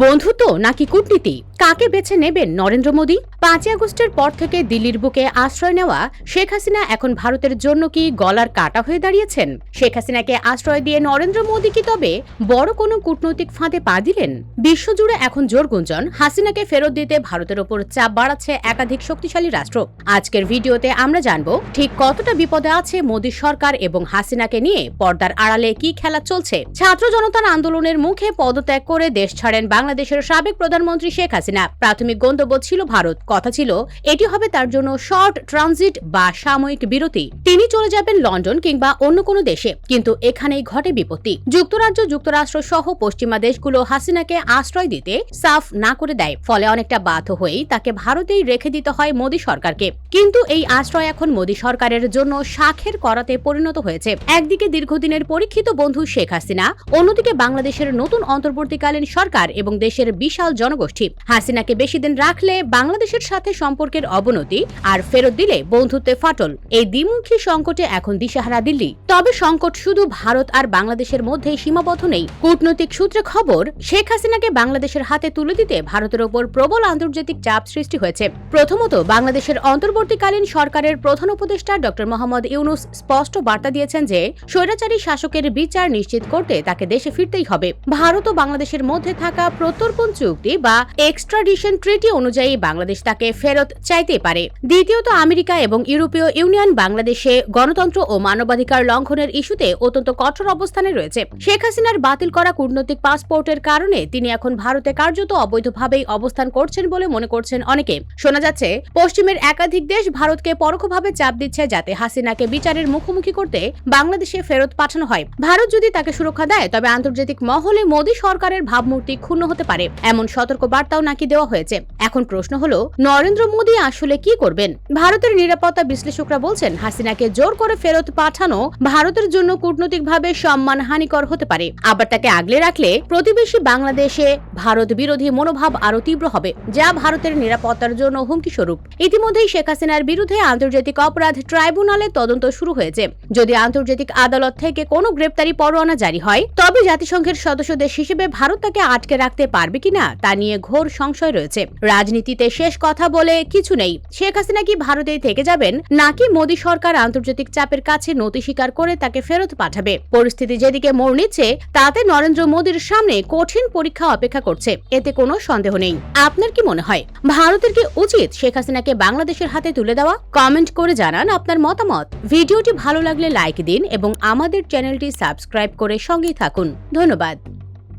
বন্ধুত্ব নাকি কূটনীতি? কাকে বেছে নেবেন নরেন্দ্র মোদী? পাঁচই আগস্টের পর থেকে দিল্লির বুকে আশ্রয় নেওয়া শেখ হাসিনা এখন ভারতের জন্য কি গলার কাটা হয়ে দাঁড়িয়েছেন? শেখ হাসিনাকে আশ্রয় দিয়ে নরেন্দ্র মোদী কি তবে বড় কোনো কূটনৈতিক ফাঁদে পা দিলেন? বিশ্বজুড়ে এখন জোর গুঞ্জন, হাসিনাকে ফেরত দিতে ভারতের ওপর চাপ বাড়াচ্ছে একাধিক শক্তিশালী রাষ্ট্র। আজকের ভিডিওতে আমরা জানব, ঠিক কতটা বিপদে আছে মোদী সরকার এবং হাসিনাকে নিয়ে? পর্দার আড়ালে কি খেলা চলছে? ছাত্র জনতার আন্দোলনের মুখে পদত্যাগ করে দেশ ছাড়েন বাংলাদেশের সাবেক প্রধানমন্ত্রী শেখ হাসিনা। প্রাথমিক গন্তব্য ছিল ভারত। কথা ছিল, এটি হবে তার জন্য শর্ট ট্রানজিট বা সাময়িক বিরতি। তিনি চলে যাবেন লন্ডন কিংবা অন্য কোনো দেশে, কিন্তু এখানেই ঘটে বিপত্তি। যুক্তরাজ্য যুক্তরাষ্ট্র সহ পশ্চিমা দেশগুলো হাসিনাকে আশ্রয় দিতে সাফ না করে দেয়, ফলে অনেকটা বাধ্য হয়েই তাকে ভারতেই রেখে দিতে হয় মোদী সরকারকে। কিন্তু এই আশ্রয় এখন মোদী সরকারের জন্য শাখের করাতে পরিণত হয়েছে। একদিকে দীর্ঘদিনের পরীক্ষিত বন্ধু শেখ হাসিনা, অন্যদিকে বাংলাদেশের নতুন অন্তর্বর্তীকালীন সরকার এবং দেশের বিশাল জনগোষ্ঠী। হাসিনাকে বেশি দিন রাখলে বাংলাদেশের সাথে সম্পর্কের অবনতি আর ফেরত দিলে বন্ধুত্বে ফাটল। এই দ্বিমুখী সংকটে এখন দিশাহারা দিল্লি। তবে সংকট শুধু ভারত আর বাংলাদেশের মধ্যে সীমাবদ্ধ নেই। কূটনৈতিক সূত্রে খবর, শেখ হাসিনাকে বাংলাদেশের হাতে তুলে দিতে ভারতের ওপর প্রবল আন্তর্জাতিক চাপ সৃষ্টি হয়েছে। প্রথমত, বাংলাদেশের অন্তর্বর্তীকালীন সরকারের প্রধান উপদেষ্টা ড. মোহাম্মদ ইউনুস স্পষ্ট বার্তা দিয়েছেন যে, স্বৈরাচারী শাসকের বিচার নিশ্চিত করতে তাকে দেশে ফিরতেই হবে। ভারত ও বাংলাদেশের মধ্যে থাকা প্রত্যর্পণ চুক্তি বা এক্সট্রাডিশন ট্রিটি অনুযায়ী বাংলাদেশ তাকে ফেরত চাইতে পারে। দ্বিতীয়ত, আমেরিকা এবং ইউরোপীয় ইউনিয়ন বাংলাদেশে গণতন্ত্র ও মানবাধিকার লঙ্ঘনের ইস্যুতে অত্যন্ত কঠোর অবস্থানে রয়েছে। শেখ হাসিনার বাতিল করা কূটনৈতিক পাসপোর্টের কারণে তিনি এখন ভারতে কার্যত অবৈধভাবেই অবস্থান করছেন বলে মনে করছেন অনেকে। শোনা যাচ্ছে, পশ্চিমের একাধিক দেশ ভারতকে পরোক্ষভাবে চাপ দিচ্ছে যাতে হাসিনাকে বিচারের মুখোমুখি করতে বাংলাদেশে ফেরত পাঠানো হয়। ভারত যদি তাকে সুরক্ষা দেয়, তবে আন্তর্জাতিক মহলে মোদী সরকারের ভাবমূর্তি ক্ষুণ্ণ হতে পারে। এমন সতর্ক বার্তাও নাকি দেওয়া হয়েছে। এখন প্রশ্ন হলো, নরেন্দ্র মোদী আসলে কি করবেন? ভারতের নিরাপত্তা বিশ্লেষকরা বলছেন, হাসিনাকে জোর করে ফেরত পাঠানো ভারতের জন্য কূটনৈতিকভাবে সম্মান হানিকর হতে পারে। আবার তাকে আগলে রাখলে প্রতিবেশী বাংলাদেশে ভারত বিরোধী মনোভাব আরও তীব্র হবে, যা ভারতের নিরাপত্তার জন্য হুমকি স্বরূপ। ইতিমধ্যেই শেখ হাসিনার বিরুদ্ধে আন্তর্জাতিক অপরাধ ট্রাইব্যুনালে তদন্ত শুরু হয়েছে। যদি আন্তর্জাতিক আদালত থেকে কোনো গ্রেপ্তারি পরোয়ানা জারি হয়, তবে জাতিসংঘের সদস্য দেশ হিসেবে ভারত তাকে আটকে রাখতে পারবে কিনা তা নিয়ে ঘোর সংশয় রয়েছে। রাজনীতিতে শেষ কথা বলে কিছু নেই। শেখ হাসিনা কি ভারতেই থেকে যাবেন? নাকি মোদী সরকার আন্তর্জাতিক চাপের কাছে নতি স্বীকার করে তাকে ফেরত পাঠাবে? পরিস্থিতি যেদিকে মোড় নিচ্ছে, তাতে নরেন্দ্র মোদীর সামনে কঠিন পরীক্ষা অপেক্ষা করছে। এতে কোনো সন্দেহ নেই। আপনার কি মনে হয়? ভারতের কি উচিত শেখ হাসিনাকে বাংলাদেশের হাতে তুলে দেওয়া? কমেন্ট করে জানান আপনার মতামত। ভিডিওটি ভালো লাগলে লাইক দিন এবং আমাদের চ্যানেলটি সাবস্ক্রাইব করে সঙ্গেই থাকুন। ধন্যবাদ।